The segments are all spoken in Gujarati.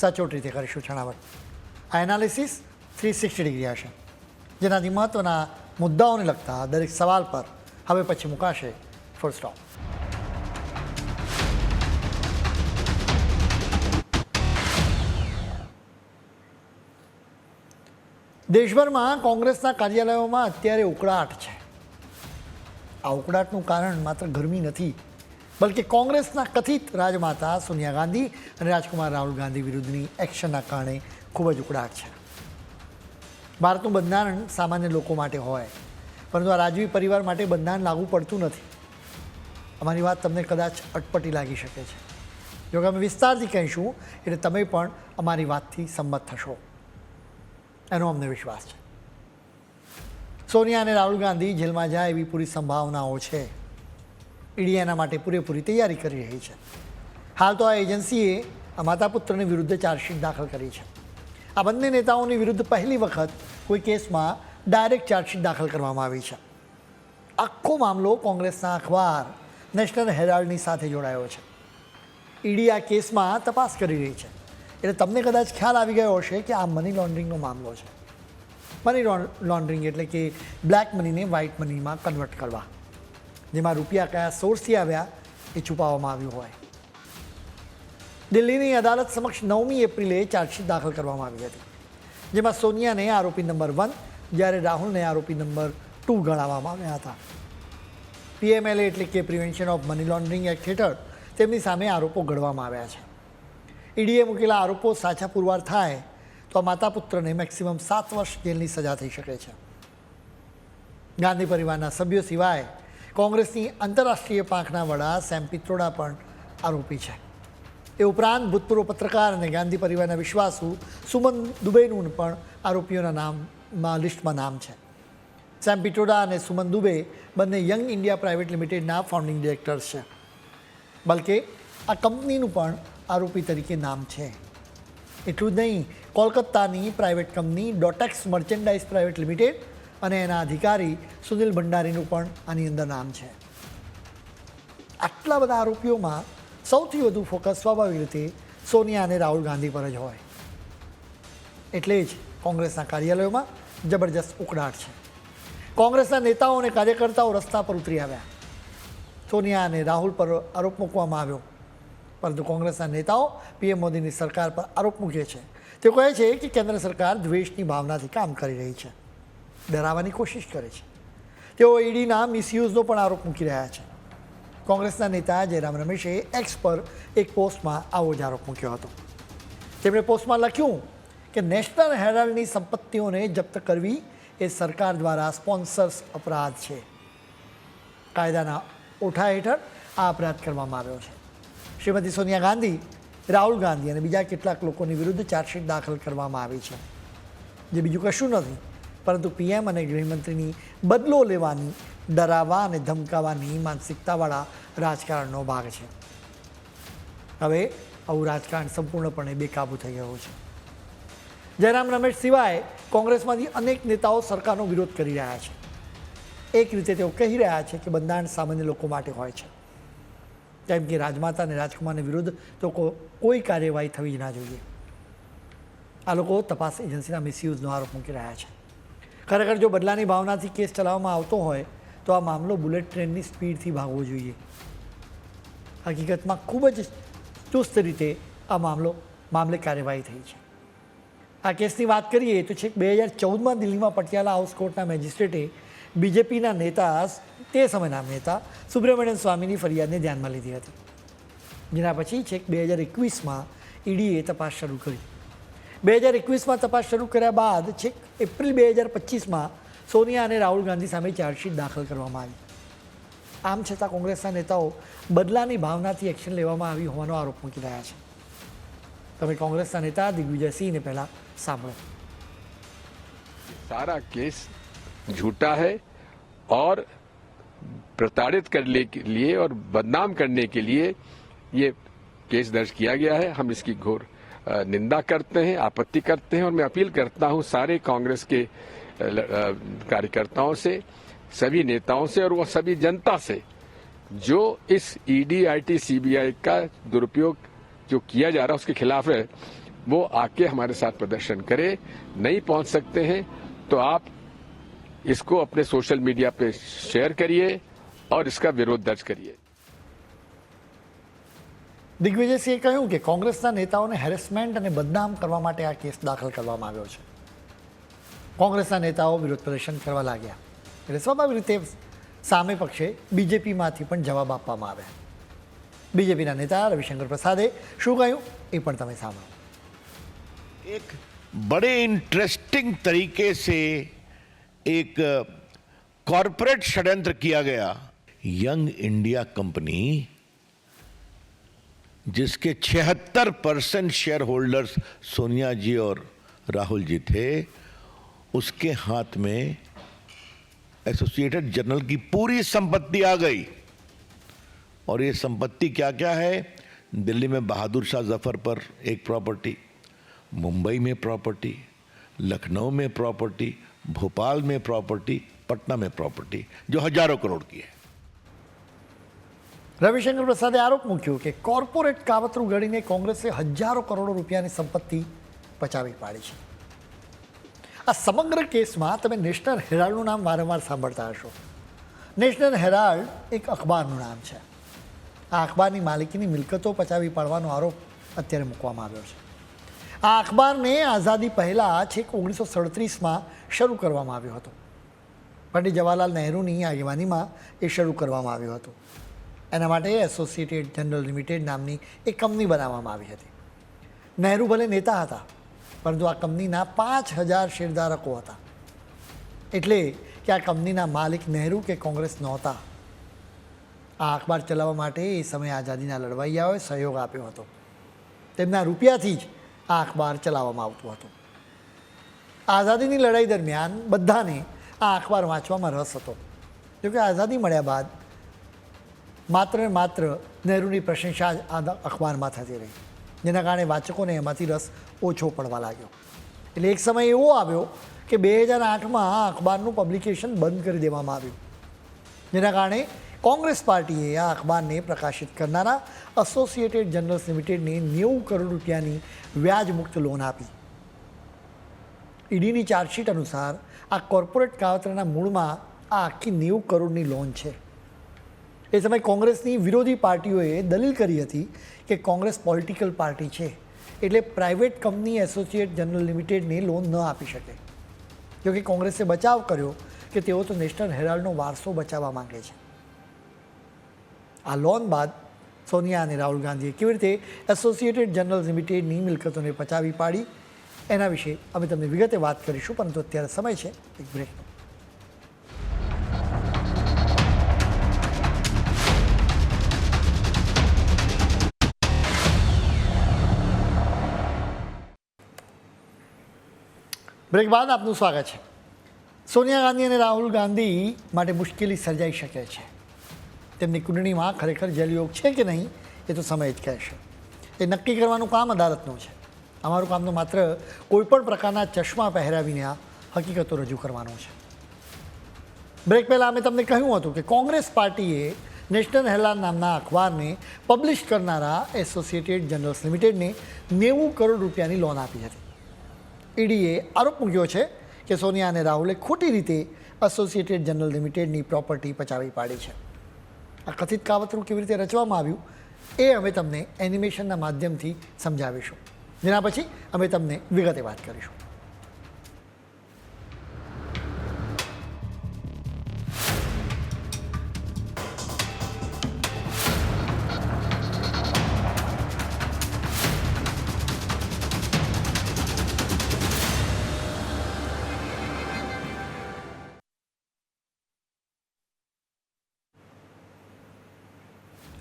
સચોટ રીતે કરીશું છણાવટ. આ એનાલિસિસ થ્રી સિક્સટી ડિગ્રી હશે. જેનાથી મહત્ત્વના મુદ્દાઓને લગતા દરેક સવાલ પર હવે પછી મુકાશે ફૂલ સ્ટોપ દેશભરમાં કોંગ્રેસના કાર્યાલયોમાં અત્યારે ઉકળાટ છે. આ ઉકળાટનું કારણ માત્ર ગરમી નથી બલકે કોંગ્રેસના કથિત રાજમાતા સોનિયા ગાંધી અને રાજકુમાર રાહુલ ગાંધી વિરુદ્ધની એક્શનના કારણે ખૂબ જ ઉકળાટ છે ભારતનું બંધારણ સામાન્ય લોકો માટે હોય, પરંતુ આ રાજવી પરિવાર માટે બંધારણ લાગુ પડતું નથી. અમારી વાત તમને કદાચ અટપટી લાગી શકે છે. જો કે અમે વિસ્તારથી કહીશું, એટલે તમે પણ અમારી વાતથી સંમત થશો. એનો અમને વિશ્વાસ છે. સોનિયા અને રાહુલ ગાંધી જેલમાં જાય એવી પૂરી સંભાવનાઓ છે. ઈડી એના માટે પૂરેપૂરી તૈયારી કરી રહી છે. હાલ તો આ એજન્સીએ આ માતા પુત્રની વિરુદ્ધ ચાર્જશીટ દાખલ કરી છે. આ બંને નેતાઓની વિરુદ્ધ પહેલી વખત કોઈ કેસમાં ડાયરેક્ટ ચાર્જશીટ દાખલ કરવામાં આવી છે. આખો મામલો કોંગ્રેસના અખબાર નેશનલ હેરાલ્ડની સાથે જોડાયો છે. ઈડી આ કેસમાં તપાસ કરી રહી છે. એટલે તમને કદાચ ખ્યાલ આવી ગયો હશે કે આ મની લોન્ડરિંગનો મામલો છે. મની લોન્ડરિંગ એટલે કે બ્લેક મનીને વ્હાઇટ મનીમાં કન્વર્ટ કરવા. જેમાં રૂપિયા કયા સોર્સથી આવ્યા એ છુપાવવામાં આવ્યું હોય. દિલ્હીની અદાલત સમક્ષ નવમી એપ્રિલે ચાર્જશીટ દાખલ કરવામાં આવી હતી. જેમાં સોનિયાને આરોપી નંબર વન જ્યારે રાહુલને આરોપી નંબર ટુ ગણાવવામાં આવ્યા હતા. પીએમએલએ એટલે કે prevention of money laundering act હેઠળ તેમની સામે આરોપો ઘડવામાં આવ્યા છે. ઈડીએ મૂકેલા આરોપો સાચા પુરવાર થાય તો માતા પુત્રને મેક્સિમમ સાત વર્ષ જેલની સજા થઈ શકે છે. ગાંધી પરિવારના સભ્યો સિવાય કોંગ્રેસની આંતરરાષ્ટ્રીય પાંખના વડા સેમ પિત્રોડા પણ આરોપી છે. એ ઉપરાંત ભૂતપૂર્વ પત્રકાર અને ગાંધી પરિવારના વિશ્વાસુ સુમન દુબેનું પણ આરોપીઓના નામમાં લિસ્ટમાં નામ છે. સેમ પિટોડા અને સુમન દુબે બંને યંગ ઇન્ડિયા પ્રાઇવેટ લિમિટેડના ફાઉન્ડિંગ ડિરેક્ટર છે. બલકે આ કંપનીનું પણ આરોપી તરીકે નામ છે. એટલું જ નહીં, કોલકાતાની private company Dotex merchandise private limited અને એના અધિકારી સુનિલ ભંડારીનું પણ આની અંદર નામ છે. આટલા બધા આરોપીઓમાં સૌથી વધુ ફોકસ સ્વાભાવિક રીતે સોનિયા અને રાહુલ ગાંધી પર જ હોય. એટલે જ કોંગ્રેસના કાર્યાલયોમાં જબરજસ્ત ઉકળાટ છે. કોંગ્રેસના નેતાઓ અને કાર્યકર્તાઓ રસ્તા પર ઉતરી આવ્યા. સોનિયા અને રાહુલ પર આરોપ મૂકવામાં આવ્યો. પરંતુ કોંગ્રેસના નેતાઓ પીએમ મોદીની સરકાર પર આરોપ મૂકે છે. તેઓ કહે છે કે કેન્દ્ર સરકાર દ્વેષની ભાવનાથી કામ કરી રહી છે. ડરાવવાની કોશિશ કરે છે. તેઓ ઈડીના મિસયુઝનો પણ આરોપ મૂકી રહ્યા છે. કોંગ્રેસના નેતા જયરામ રમેશે એક્સ પર એક પોસ્ટમાં આવો જ આરોપ મૂક્યો હતો. તેમણે પોસ્ટમાં લખ્યું કે નેશનલ હેરાલ્ડની સંપત્તિઓને જપ્ત કરવી એ સરકાર દ્વારા સ્પોન્સર્સ અપરાધ છે. કાયદાના ઓઠા હેઠળ આ અપરાધ કરવામાં આવ્યો છે. શ્રીમતી સોનિયા ગાંધી, રાહુલ ગાંધી અને બીજા કેટલાક લોકોની વિરુદ્ધ ચાર્જશીટ દાખલ કરવામાં આવી છે. જે બીજું કશું નથી. પરંતુ પીએમ અને ગૃહમંત્રીની બદલો લેવાની, ડરાવવા અને ધમકાવવાની માનસિકતાવાળા રાજકારણનો ભાગ છે. હવે આવું રાજકારણ સંપૂર્ણપણે બેકાબૂ થઈ ગયું છે. જયરામ રમેશ સિવાય કોંગ્રેસમાંથી અનેક નેતાઓ સરકારનો વિરોધ કરી રહ્યા છે. એક રીતે તેઓ કહી રહ્યા છે કે બંધારણ સામાન્ય લોકો માટે હોય છે. કેમ કે રાજમાતા અને રાજકુમારની વિરુદ્ધ તો કોઈ કાર્યવાહી થવી જ ના જોઈએ. આ લોકો તપાસ એજન્સીના મિસયુઝનો આરોપ મૂકી રહ્યા છે. ખરેખર જો બદલાની ભાવનાથી કેસ ચલાવવામાં આવતો હોય, તો આ મામલો બુલેટ ટ્રેનની સ્પીડથી ભાગવો જોઈએ. હકીકતમાં ખૂબ જ ચુસ્ત રીતે આ મામલો, મામલે કાર્યવાહી થઈ છે. આ કેસની વાત કરીએ તો છેક બે હજાર ચૌદમાં દિલ્હીમાં પટિયાલા હાઉસ કોર્ટના મેજિસ્ટ્રેટે બીજેપીના નેતા, તે સમયના નેતા સુબ્રમણ્યમ સ્વામીની ફરિયાદને ધ્યાનમાં લીધી હતી. જેના પછી છેક બે હજાર એકવીસમાં ઈડીએ તપાસ શરૂ કરી. બે હજાર એકવીસમાં તપાસ શરૂ કર્યા બાદ છેક એપ્રિલ બે હજાર પચીસમાં સોનિયા અને રાહુલ ગાંધી સામે ચાર્જશીટ દાખલ કરવામાં આવી આમ છતાં કોંગ્રેસના નેતાઓ બદલાની ભાવનાથી એક્શન લેવામાં આવી હોવાનો આરોપ મૂકી રહ્યા છે તમે કોંગ્રેસના નેતા દિગ્વિજયસિંહને પહેલાં સાંભળો सारा केस झूठा है और प्रताड़ित करने के लिए और बदनाम करने के लिए ये केस दर्ज किया गया है हम इसकी घोर अ, निंदा करते हैं, आपत्ति करते हैं और मैं अपील करता हूँ सारे कांग्रेस के कार्यकर्ताओं से, सभी नेताओं से और वो सभी जनता से, जो इस ईडी आईटी सीबीआई का दुरुपयोग जो किया जा रहा है, उसके खिलाफ है, वो आके हमारे साथ प्रदर्शन करे। नहीं पहुँच सकते हैं तो आप इसको अपने सोशल मीडिया पे शेयर करिए और इसका विरोध दर्ज करिए। દિગ્વિજયસિંહે કહ્યું કે કોંગ્રેસના નેતાઓને હેરેસમેન્ટ અને બદનામ કરવા માટે આ કેસ દાખલ કરવામાં આવ્યો છે કોંગ્રેસના નેતાઓ વિરોધ પ્રદર્શન કરવા લાગ્યા એટલે સ્વાભાવિક રીતે સામે પક્ષે બીજેપીમાંથી પણ જવાબ આપવામાં આવ્યા બીજેપીના નેતા રવિશંકર પ્રસાદે શું કહ્યું એ પણ તમે સાંભળો एक बड़े इंटरेस्टिंग तरीके से एक कॉरपोरेट षड्यंत्र किया गया यंग इंडिया कंपनी जिसके 76 percent share holders Sonia ji और राहुल जी थे, उसके हाथ में एसोसिएटेड जनरल की पूरी संपत्ति आ गई। और ये संपत्ति क्या क्या है? दिल्ली में बहादुर शाह ज़फ़र पर एक प्रॉपर्टी मुंबई में प्रॉपर्टी लखनऊ में प्रॉपर्टी भोपाल में प्रॉपर्टी पटना में प्रॉपर्टी जो हज़ारों करोड़ की है। રવિશંકર પ્રસાદે આરોપ મૂક્યો કે કોર્પોરેટ કાવતરું ઘડીને કોંગ્રેસે હજારો કરોડો રૂપિયાની સંપત્તિ પચાવી પાડી છે. આ સમગ્ર કેસમાં તમે નેશનલ હેરાલ્ડનું નામ વારંવાર સાંભળતા હશો. નેશનલ હેરાલ્ડ એક અખબારનું નામ છે. આ અખબારની માલિકીની મિલકતો પચાવી પાડવાનો આરોપ અત્યારે મૂકવામાં આવ્યો છે. આ અખબારને આઝાદી પહેલાં છેક ઓગણીસો સડત્રીસમાં શરૂ કરવામાં આવ્યો હતો. પંડિત જવાહરલાલ નહેરુની આગેવાનીમાં એ શરૂ કરવામાં આવ્યું હતું. એના માટે એસોસિએટેડ જનરલ લિમિટેડ નામની એક કંપની બનાવવામાં આવી હતી. નહેરુ ભલે નેતા હતા, પરંતુ આ કંપનીના પાંચ હજાર શેરધારકો હતા. એટલે કે આ કંપનીના માલિક નહેરુ કે કોંગ્રેસ નહોતા. આ અખબાર ચલાવવા માટે એ સમયે આઝાદીના લડવૈયાઓએ સહયોગ આપ્યો હતો. તેમના રૂપિયાથી જ આ અખબાર ચલાવવામાં આવતું હતું. આઝાદીની લડાઈ દરમિયાન બધાને આ અખબાર વાંચવામાં રસ હતો. જોકે આઝાદી મળ્યા બાદ માત્ર ને માત્ર નહેરુની પ્રશંસા આ અખબારમાં થતી રહી. જેના કારણે વાચકોને એમાંથી રસ ઓછો પડવા લાગ્યો. એટલે એક સમય એવો આવ્યો કે બે હજાર આઠમાં આ અખબારનું પબ્લિકેશન બંધ કરી દેવામાં આવ્યું. જેના કારણે કોંગ્રેસ પાર્ટીએ આ અખબારને પ્રકાશિત કરનારા એસોસિએટેડ જર્નલ્સ લિમિટેડને નેવું કરોડ રૂપિયાની વ્યાજમુક્ત લોન આપી. ઈડીની ચાર્જશીટ અનુસાર આ કોર્પોરેટ કાવતરાના મૂળમાં આ આખી નેવું કરોડની લોન છે. એ સમયે કોંગ્રેસની વિરોધી પાર્ટીઓએ દલીલ કરી હતી કે કોંગ્રેસ પોલિટિકલ પાર્ટી છે. એટલે પ્રાઇવેટ કંપની એસોસિએટ જનરલ લિમિટેડને લોન ન આપી શકે. જોકે કોંગ્રેસે બચાવ કર્યો કે તેઓ તો નેશનલ હેરાલ્ડનો વારસો બચાવવા માંગે છે. આ લોન બાદ સોનિયા અને રાહુલ ગાંધીએ કેવી રીતે એસોસિએટેડ જનરલ લિમિટેડની મિલકતોને પચાવી પાડી? એના વિશે અમે તમને વિગતે વાત કરીશું, પરંતુ અત્યારે સમય છે. એક બ્રેકનો બ્રેક બાદ આપનું સ્વાગત છે. સોનિયા ગાંધી અને રાહુલ ગાંધી માટે મુશ્કેલી સર્જાઈ શકે છે. તેમની કુંડળીમાં ખરેખર જલયોગ છે કે નહીં એ તો સમય જ કહેશે. એ નક્કી કરવાનું કામ અદાલતનું છે. અમારું કામ તો માત્ર કોઈપણ પ્રકારના ચશ્મા પહેરાવીને આ હકીકતો રજૂ કરવાનું છે. બ્રેક પહેલાં અમે તમને કહ્યું હતું કે કોંગ્રેસ પાર્ટીએ નેશનલ હેલાન નામના અખબારને પબ્લિશ કરનારા એસોસિએટેડ જર્નલ્સ લિમિટેડને નેવું કરોડ રૂપિયાની લોન આપી હતી. ઈડીએ આરોપ મૂક્યો છે કે સોનિયા અને રાહુલે ખોટી રીતે એસોસિએટેડ જનરલ લિમિટેડની પ્રોપર્ટી પચાવી પાડી છે. આ કથિત કાવતરું કેવી રીતે રચવામાં આવ્યું એ અમે તમને એનિમેશનના માધ્યમથી સમજાવીશું. જેના પછી અમે તમને વિગતે વાત કરીશું.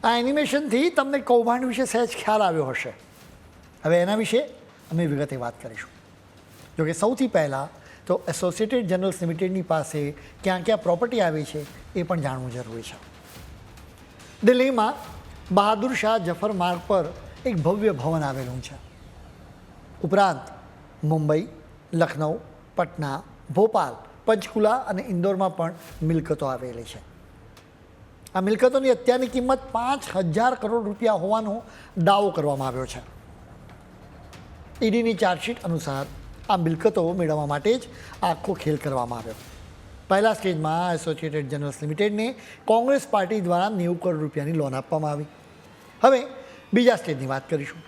આ એનિમેશનથી તમને કૌભાંડ વિશે સહેજ ખ્યાલ આવ્યો હશે. હવે એના વિશે અમે વિગતે વાત કરીશું. જોકે સૌથી પહેલાં તો એસોસિએટેડ જનરલ્સ લિમિટેડની પાસે ક્યાં ક્યાં પ્રોપર્ટી આવી છે એ પણ જાણવું જરૂરી છે. દિલ્હીમાં બહાદુર શાહ જફર માર્ગ પર એક ભવ્ય ભવન આવેલું છે. ઉપરાંત મુંબઈ, લખનઉ, પટના, ભોપાલ, પંચકુલા અને ઇન્દોરમાં પણ મિલકતો આવેલી છે. આ મિલકતોની અત્યારની કિંમત પાંચ હજાર કરોડ રૂપિયા હોવાનો દાવો કરવામાં આવ્યો છે. ઈડીની ચાર્જશીટ અનુસાર આ મિલકતો મેળવવા માટે જ આખો ખેલ કરવામાં આવ્યો. પહેલા સ્ટેજમાં એસોસિએટેડ જર્નલ્સ લિમિટેડને કોંગ્રેસ પાર્ટી દ્વારા નેવું કરોડ રૂપિયાની લોન આપવામાં આવી. હવે બીજા સ્ટેજની વાત કરીશું.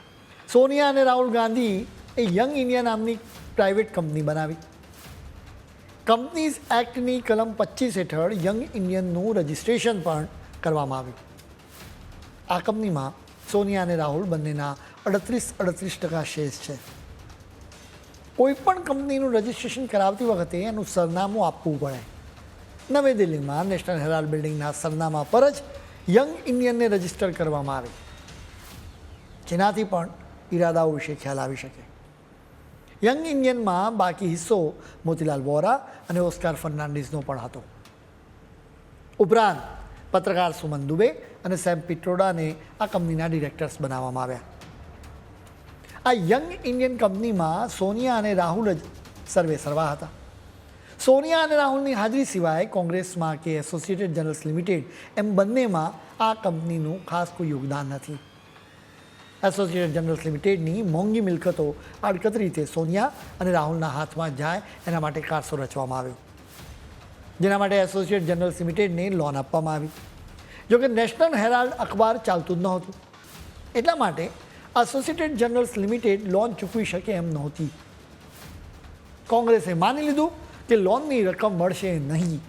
સોનિયા અને રાહુલ ગાંધી એ યંગ ઇન્ડિયા નામની પ્રાઇવેટ કંપની બનાવી. કંપનીઝ એક્ટની કલમ પચીસ હેઠળ યંગ ઇન્ડિયનનું રજિસ્ટ્રેશન પણ કરવામાં આવ્યું. આ કંપનીમાં સોનિયા અને રાહુલ બંનેના અડત્રીસ અડત્રીસ ટકા શેર્સ છે. કોઈપણ કંપનીનું રજિસ્ટ્રેશન કરાવતી વખતે એનું સરનામું આપવું પડે. નવી દિલ્હીમાં નેશનલ હેરાલ્ડ બિલ્ડિંગના સરનામા પર જ યંગ ઇન્ડિયનને રજિસ્ટર કરવામાં આવે. જેનાથી પણ ઈરાદાઓ વિશે ખ્યાલ આવી શકે. યંગ ઇન્ડિયનમાં બાકી હિસ્સો મોતીલાલ વોરા અને ઓસ્કાર ફર્નાન્ડિસનો પણ હતો ઉપરાંત પત્રકાર સુમન દુબે અને સેમ પિટ્રોડાને આ કંપનીના ડિરેક્ટર્સ બનાવવામાં આવ્યા આ યંગ ઇન્ડિયન કંપનીમાં સોનિયા અને રાહુલ જ સર્વે સર્વા હતા સોનિયા અને રાહુલની હાજરી સિવાય કોંગ્રેસમાં કે એસોસિએટેડ જર્નલ્સ લિમિટેડ એમ બંનેમાં આ કંપનીનું ખાસ કોઈ યોગદાન નથી એસોસિએટેડ જનરલ્સ લિમિટેડની મોંઘી મિલકતો આડકતરી રીતે સોનિયા અને રાહુલના હાથમાં જાય એના માટે કારસો રચવામાં આવ્યો. જેના માટે એસોસિએટ જનરલ્સ લિમિટેડને લોન આપવામાં આવી. જોકે નેશનલ હેરાલ્ડ અખબાર ચાલતું જ નહોતું. એટલા માટે એસોસિએટેડ જનરલ્સ લિમિટેડ લોન ચૂકવી શકે એમ નહોતી. કોંગ્રેસે માની લીધું કે લોનની રકમ મળશે નહીં.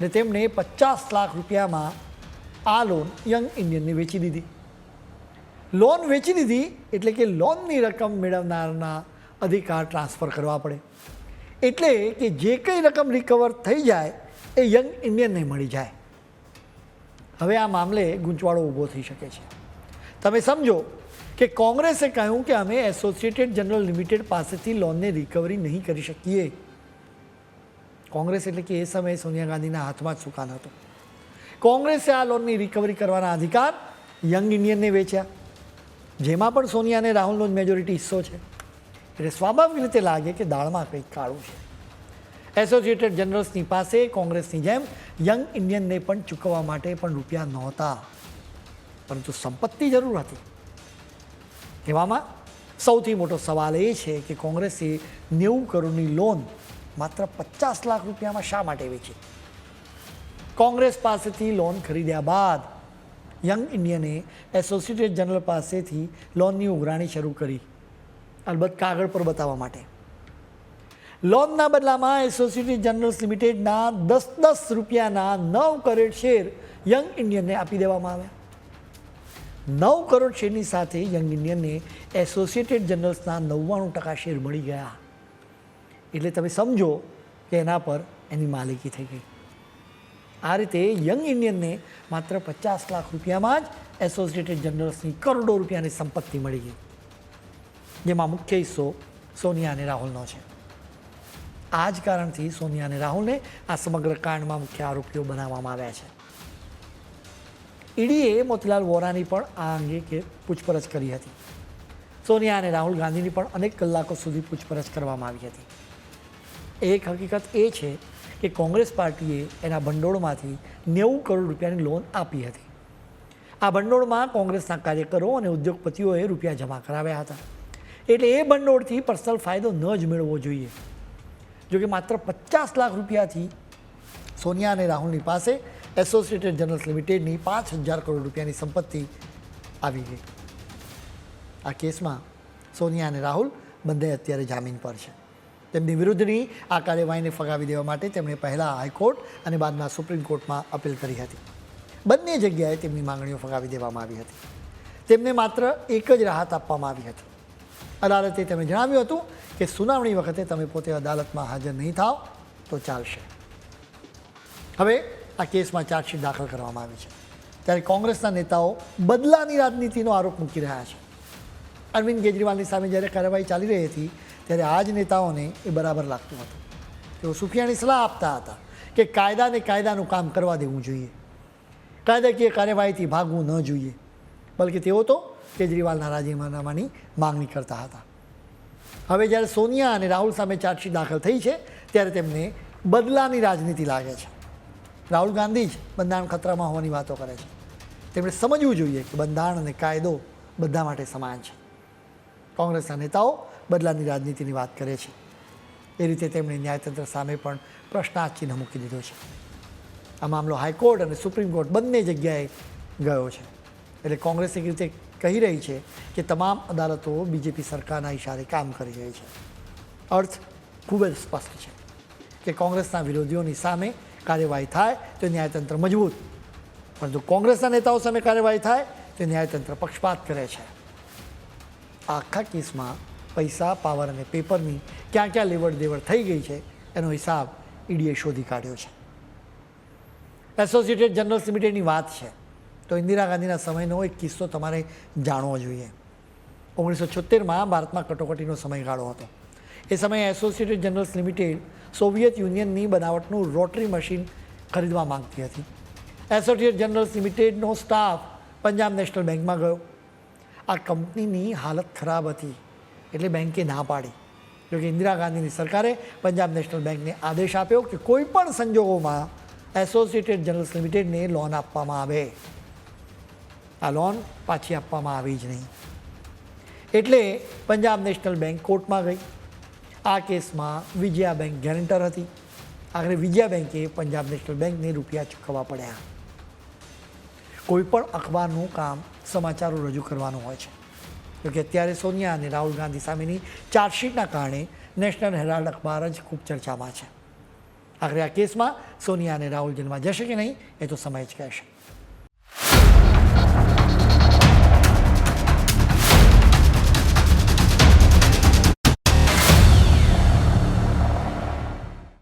ને તેમણે પચાસ લાખ રૂપિયામાં આ લોન યંગ ઇન્ડિયનને વેચી દીધી. લોન વેચી દીધી એટલે કે લોનની રકમ મેળવનારના અધિકાર ટ્રાન્સફર કરવા પડે. એટલે કે જે કંઈ રકમ રિકવર થઈ જાય, એ યંગ ઇન્ડિયનને મળી જાય. હવે આ મામલે ગૂંચવાડો ઊભો થઈ શકે છે. તમે સમજો કે કોંગ્રેસે કહ્યું કે અમે એસોસિએટેડ જનરલ લિમિટેડ પાસેથી લોનને રિકવરી નહીં કરી શકીએ. કોંગ્રેસ એટલે કે એ સમયે સોનિયા ગાંધીના હાથમાં જ સુકાન હતો. કોંગ્રેસે આ લોનની રિકવરી કરવાના અધિકાર યંગ ઇન્ડિયનને વેચ્યા. જેમાં પણ સોનિયા અને રાહુલનો જ મેજોરિટી હિસ્સો છે. એટલે સ્વાભાવિક રીતે લાગે કે દાળમાં કંઈક કાળું છે. એસોસિએટેડ જનરલ્સની પાસે કોંગ્રેસની જેમ યંગ ઇન્ડિયનને પણ ચૂકવવા માટે પણ રૂપિયા નહોતા. પરંતુ સંપત્તિ જરૂર હતી. એવામાં સૌથી મોટો સવાલ એ છે કે કોંગ્રેસે નેવું કરોડની લોન માત્ર પચાસ લાખ રૂપિયામાં શા માટે વેચી? કોંગ્રેસ પાસેથી લોન ખરીદ્યા બાદ યંગ ઇન્ડિયને એસોસિએટેડ જનરલ પાસેથી લોનની ઉઘરાણી શરૂ કરી. અલબત્ત કાગળ પર બતાવવા માટે. લોનના બદલામાં એસોસિએટેડ જનરલ્સ લિમિટેડના દસ દસ રૂપિયાના નવ કરોડ શેર યંગ ઇન્ડિયનને આપી દેવામાં આવ્યા. નવ કરોડ શેરની સાથે યંગ ઇન્ડિયનને એસોસિએટેડ જનરલ્સના નવ્વાણું ટકા શેર મળી ગયા. એટલે તમે સમજો કે એના પર એની માલિકી થઈ ગઈ. આ રીતે યંગ ઇન્ડિયનને માત્ર પચાસ લાખ રૂપિયામાં જ એસોસિએટેડ જનરલ્સની કરોડો રૂપિયાની સંપત્તિ મળી ગઈ. જેમાં મુખ્ય હિસ્સો સોનિયા અને રાહુલનો છે. આ જ કારણથી સોનિયા અને રાહુલને આ સમગ્ર કાંડમાં મુખ્ય આરોપીઓ બનાવવામાં આવ્યા છે. ઈડીએ મોતીલાલ વોરાની પણ આ અંગે કે પૂછપરછ કરી હતી. સોનિયા અને રાહુલ ગાંધીની પણ અનેક કલાકો સુધી પૂછપરછ કરવામાં આવી હતી. એક હકીકત એ છે કે કોંગ્રેસ પાર્ટીએ એના ભંડોળમાંથી નેવું કરોડ રૂપિયાની લોન આપી હતી. આ ભંડોળમાં કોંગ્રેસના કાર્યકરો અને ઉદ્યોગપતિઓએ રૂપિયા જમા કરાવ્યા હતા. એટલે એ ભંડોળથી પર્સનલ ફાયદો ન જ મેળવવો જોઈએ. જોકે માત્ર પચાસ લાખ રૂપિયાથી સોનિયા અને રાહુલની પાસે એસોસિએટેડ જર્નલ્સ લિમિટેડની પાંચ હજાર કરોડ રૂપિયાની સંપત્તિ આવી ગઈ. આ કેસમાં સોનિયા અને રાહુલ બંને અત્યારે જામીન પર છે. તેમની વિરુદ્ધની આ કાર્યવાહીને ફગાવી દેવા માટે તેમણે પહેલાં હાઈકોર્ટ અને બાદમાં સુપ્રીમ કોર્ટમાં અપીલ કરી હતી. બંને જગ્યાએ તેમની માંગણીઓ ફગાવી દેવામાં આવી હતી. તેમને માત્ર એક જ રાહત આપવામાં આવી હતી. અદાલતે તેમણે જણાવ્યું હતું કે સુનાવણી વખતે તમે પોતે અદાલતમાં હાજર નહીં થાવ તો ચાલશે. હવે આ કેસમાં ચાર્જશીટ દાખલ કરવામાં આવી છે. ત્યારે કોંગ્રેસના નેતાઓ બદલાની રાજનીતિનો આરોપ મૂકી રહ્યા છે. અરવિંદ કેજરીવાલની સામે જ્યારે કાર્યવાહી ચાલી રહી હતી ત્યારે આ જ નેતાઓને એ બરાબર લાગતું હતું. તેઓ સુફિયાની સલાહ આપતા હતા કે કાયદાને કાયદાનું કામ કરવા દેવું જોઈએ. કાયદાકીય કાર્યવાહીથી ભાગવું ન જોઈએ. બલકે તેઓ તો કેજરીવાલના રાજીનામાની માંગણી કરતા હતા. હવે જ્યારે સોનિયા અને રાહુલ સામે ચાર્જશીટ દાખલ થઈ છે, ત્યારે તેમને બદલાની રાજનીતિ લાગે છે. રાહુલ ગાંધી જ બંધારણ ખતરામાં હોવાની વાતો કરે છે. તેમણે સમજવું જોઈએ કે બંધારણ અને કાયદો બધા માટે સમાન છે. કોંગ્રેસના નેતાઓ બદલાની રાજનીતિની વાત કરે છે. એ રીતે તેમણે ન્યાયતંત્ર સામે પણ પ્રશ્નાર્થ ચિહ્ન મૂકી દીધો છે. આ મામલો હાઈકોર્ટ અને સુપ્રીમ કોર્ટ બંને જગ્યાએ ગયો છે. એટલે કોંગ્રેસ એક રીતે કહી રહી છે કે તમામ અદાલતો બીજેપી સરકારના ઇશારે કામ કરી રહી છે. અર્થ ખૂબ જ સ્પષ્ટ છે કે કોંગ્રેસના વિરોધીઓની સામે કાર્યવાહી થાય તો ન્યાયતંત્ર મજબૂત. પરંતુ કોંગ્રેસના નેતાઓ સામે કાર્યવાહી થાય તો ન્યાયતંત્ર પક્ષપાત કરે છે. આખા કેસમાં પૈસા પાવર અને પેપરની ક્યાં ક્યાં લેવડ દેવડ થઈ ગઈ છે, એનો હિસાબ ઈડીએ શોધી કાઢ્યો છે. એસોસિએટેડ જનરલ્સ લિમિટેડની વાત છે. તો ઇન્દિરા ગાંધીના સમયનો એક કિસ્સો તમારે જાણવો જોઈએ. ઓગણીસો છોતેરમાં ભારતમાં કટોકટીનો સમયગાળો હતો. એ સમયે એસોસિએટેડ જનરલ્સ લિમિટેડ સોવિયત યુનિયનની બનાવટનું રોટરી મશીન ખરીદવા માંગતી હતી. એસોસિએટ જનરલ્સ લિમિટેડનો સ્ટાફ પંજાબ નેશનલ બેંકમાં ગયો. આ કંપનીની હાલત ખરાબ હતી. એટલે બેંકે ના પાડી. જોકે ઇન્દિરા ગાંધીની સરકારે પંજાબ નેશનલ બેંકને આદેશ આપ્યો કે કોઈ પણ સંજોગોમાં એસોસિએટેડ જર્નલ્સ લિમિટેડને લોન આપવામાં આવે. આ લોન પાછી આપવામાં આવી જ નહીં. એટલે પંજાબ નેશનલ બેંક કોર્ટમાં ગઈ. આ કેસમાં વિજયા બેંક ગેરંટર હતી. આખરે વિજયા બેંકે પંજાબ નેશનલ બેંકને રૂપિયા ચૂકવવા પડ્યા. કોઈ પણ અખબારનું કામ સમાચારો રજૂ કરવાનું હોય છે. જોકે અત્યારે સોનિયા અને રાહુલ ગાંધી સામેની ચાર્જશીટના કારણે નેશનલ હેરાલ્ડ અખબાર જ ખૂબ ચર્ચામાં છે. આખરે આ કેસમાં સોનિયા અને રાહુલ જેલમાં જશે કે નહીં એ તો સમય જ કહેશે.